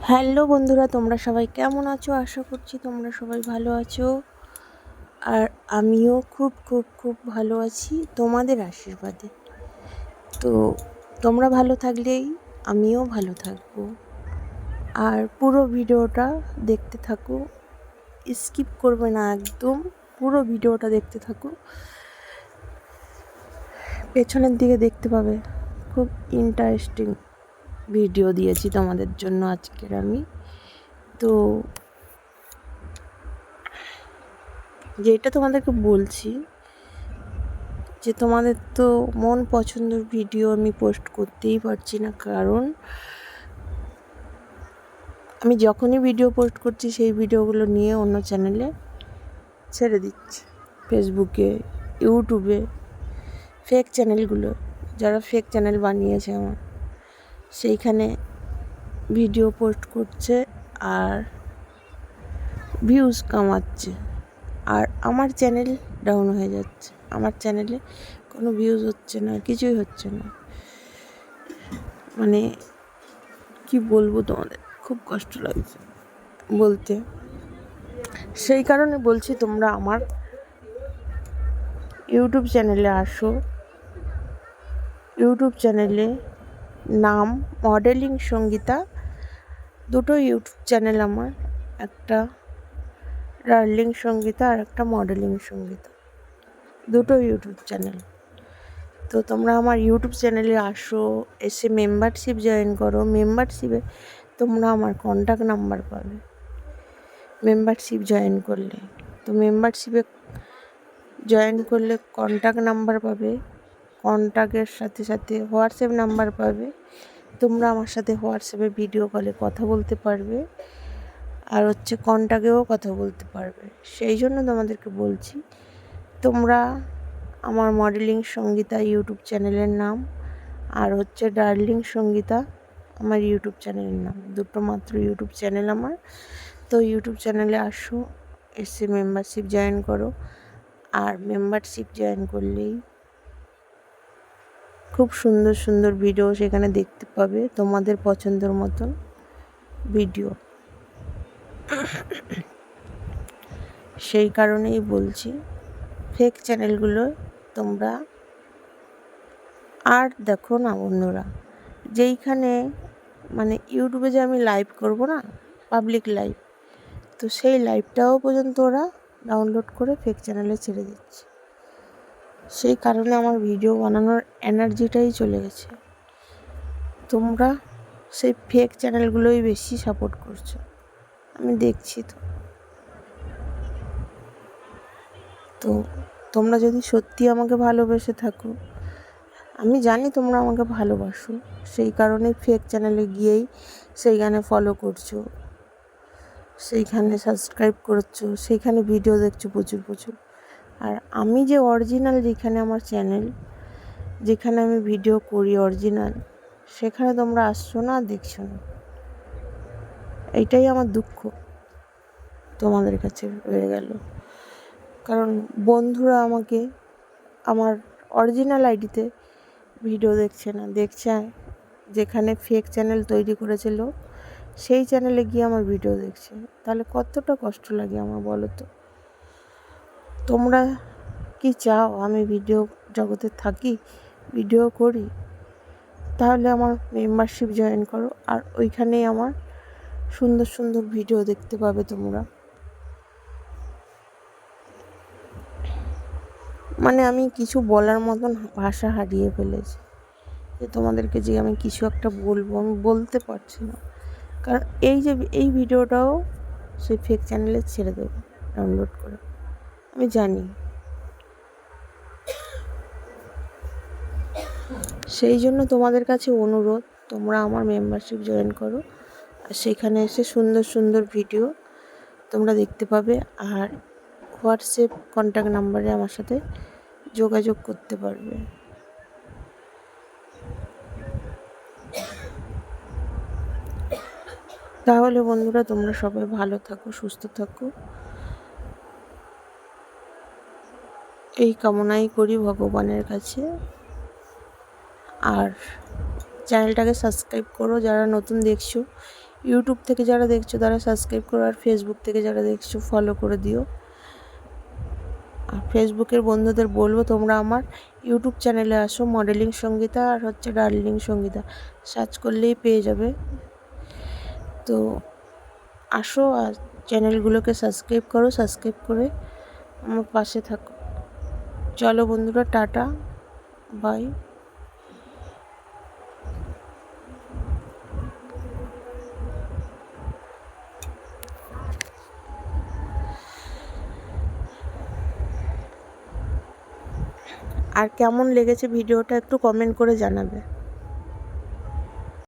Hello বন্ধুরা, তোমরা সবাই কেমন আছো? আশা করছি তোমরা সবাই ভালো আছো। আর আমিও খুব খুব খুব ভালো আছি তোমাদের আশীর্বাদে। তো তোমরা ভালো থাকলেই আমিও ভালো থাকব। আর পুরো ভিডিওটা দেখতে থাকো। স্কিপ করবে না একদম, পুরো ভিডিওটা দেখতে থাকো। পেছনের দিকে দেখতে পাবে, খুব ইন্টারেস্টিং ভিডিও দিয়েছি তোমাদের জন্য আজকের আমি। তো যেটা তোমাদেরকে বলছি, যে তোমাদের তো মন পছন্দের ভিডিও আমি পোস্ট করতেই পারছি না, কারণ আমি যখনই ভিডিও পোস্ট করছি, সেই ভিডিওগুলো নিয়ে অন্য চ্যানেলে ছেড়ে দিচ্ছি। ফেসবুকে, ইউটিউবে ফেক চ্যানেলগুলো যারা ফেক চ্যানেল বানিয়েছে আমার। সেইখানে ভিডিও পোস্ট করছে আর ভিউজ কামাচ্ছে। আর আমার চ্যানেল ডাউন হয়ে যাচ্ছে। আমার চ্যানেলে কোনো ভিউজ হচ্ছে না, কিছুই হচ্ছে না। মানে কি বলব তোমাদের? খুব কষ্ট লাগছে বলতে। সেই কারণে বলছি তোমরা আমার ইউটিউব চ্যানেলে আসো। ইউটিউব চ্যানেলে নাম মডেলিং সঙ্গীতা। দুটো ইউটিউব চ্যানেল আমার, একটা ডার্লিং সঙ্গীতা আর একটা মডেলিং সঙ্গীতা। দুটো ইউটিউব চ্যানেল তো তোমরা আমার ইউটিউব চ্যানেলে আসো, এসে মেম্বারশিপ জয়েন করো। মেম্বারশিপে তোমরা আমার কন্ট্যাক্ট নাম্বার পাবে। মেম্বারশিপ জয়েন করলে। তো মেম্বারশিপে জয়েন করলে কন্ট্যাক্ট নাম্বার পাবে। কন্ট্যাক্টের সাথে সাথে হোয়াটসঅ্যাপ নাম্বার পাবে। তোমরা আমার সাথে হোয়াটসঅ্যাপে ভিডিও কলে কথা বলতে পারবে। আর হচ্ছে কন্ট্যাক্টেও কথা বলতে পারবে। সেই জন্য তোমাদেরকে বলছি, তোমরা আমার মডেলিং সঙ্গীতা ইউটিউব চ্যানেলের নাম, আর হচ্ছে ডার্লিং সঙ্গীতা আমার ইউটিউব চ্যানেলের নাম। দুটো মাত্র ইউটিউব চ্যানেল আমার। তো ইউটিউব চ্যানেলে আসো এসে মেম্বারশিপ জয়েন করো। আর মেম্বারশিপ জয়েন করলেই খুব সুন্দর সুন্দর ভিডিও সেখানে দেখতে পাবে তোমাদের পছন্দের মতন ভিডিও সেই কারণেই বলছি ফেক চ্যানেলগুলো তোমরা আর দেখো না বন্ধুরা যেইখানে মানে ইউটিউবে যে আমি লাইভ করব না পাবলিক লাইভ তো সেই লাইভটাও পর্যন্ত ওরা ডাউনলোড করে ফেক চ্যানেলে ছেড়ে দিচ্ছে। সেই কারণে আমার ভিডিও বানানোর এনার্জিটাই চলে গেছে। তোমরা সেই ফেক চ্যানেলগুলোই বেশি সাপোর্ট করছ। আমি দেখছি তো। তো তোমরা যদি সত্যি আমাকে ভালোবেসে থাকো, আমি জানি তোমরা আমাকে ভালোবাসো। সেই কারণে ফেক চ্যানেলে গিয়েই সেইখানে ফলো করছ। সেইখানে সাবস্ক্রাইব করছ। সেইখানে ভিডিও দেখছ প্রচুর প্রচুর। আর আমি যে অরিজিনাল যেখানে আমার চ্যানেল যেখানে আমি ভিডিও করি অরিজিনাল সেখানে তোমরা আসছো না, দেখছ না? এইটাই আমার দুঃখ। তোমাদের কাছে রয়ে গেল। কারণ বন্ধুরা আমাকে আমার অরিজিনাল আইডিতে ভিডিও দেখছে না। দেখছে যেখানে ফেক চ্যানেল তৈরি করেছিল সেই চ্যানেলে গিয়ে আমার ভিডিও দেখছে। তাহলে কতটা কষ্ট লাগে আমার বলো তো? তোমরা কি চাও আমি ভিডিও জগতে থাকি ভিডিও করি? তাহলে আমার মেম্বারশিপ জয়েন করো। আর ওইখানেই আমার সুন্দর সুন্দর ভিডিও দেখতে পাবে তোমরা। মানে আমি কিছু বলার মতন ভাষা হারিয়ে ফেলেছি। যে তোমাদেরকে যে আমি কিছু একটা বলব, আমি বলতে পারছি না। কারণ এই যে, এই ভিডিওটাও সেই ফেক চ্যানেলে ছেড়ে দেবো ডাউনলোড করে। আমি জানি। সেই জন্য তোমাদের কাছে অনুরোধ, তোমরা আমার মেম্বারশিপ জয়েন করো। আর সেখানে এসে সুন্দর সুন্দর ভিডিও তোমরা দেখতে পাবে। আর হোয়াটসঅ্যাপ কন্ট্যাক্ট নাম্বারে আমার সাথে যোগাযোগ করতে পারবে। তাহলে বন্ধুরা, তোমরা সবাই ভালো থাকো, সুস্থ থাকো। এই কামনাই করি ভগবানের কাছে। আর চ্যানেলটাকে সাবস্ক্রাইব করো যারা নতুন দেখছ। ইউটিউব থেকে যারা দেখছ তারা সাবস্ক্রাইব করো আর ফেসবুক থেকে যারা দেখছ ফলো করে দিও। আর ফেসবুকের বন্ধুদের বলব তোমরা আমার ইউটিউব চ্যানেলে আসো মডেলিং সঙ্গীতা আর হচ্ছে ডার্লিং সঙ্গীতা। সার্চ করলেই পেয়ে যাবে। তো আসো আর চ্যানেলগুলোকে সাবস্ক্রাইব করো সাবস্ক্রাইব করে আমার পাশে থাকো। চলো বন্ধুরা টাটা বাই। আর কেমন লেগেছে ভিডিওটা একটু কমেন্ট করে জানাবে।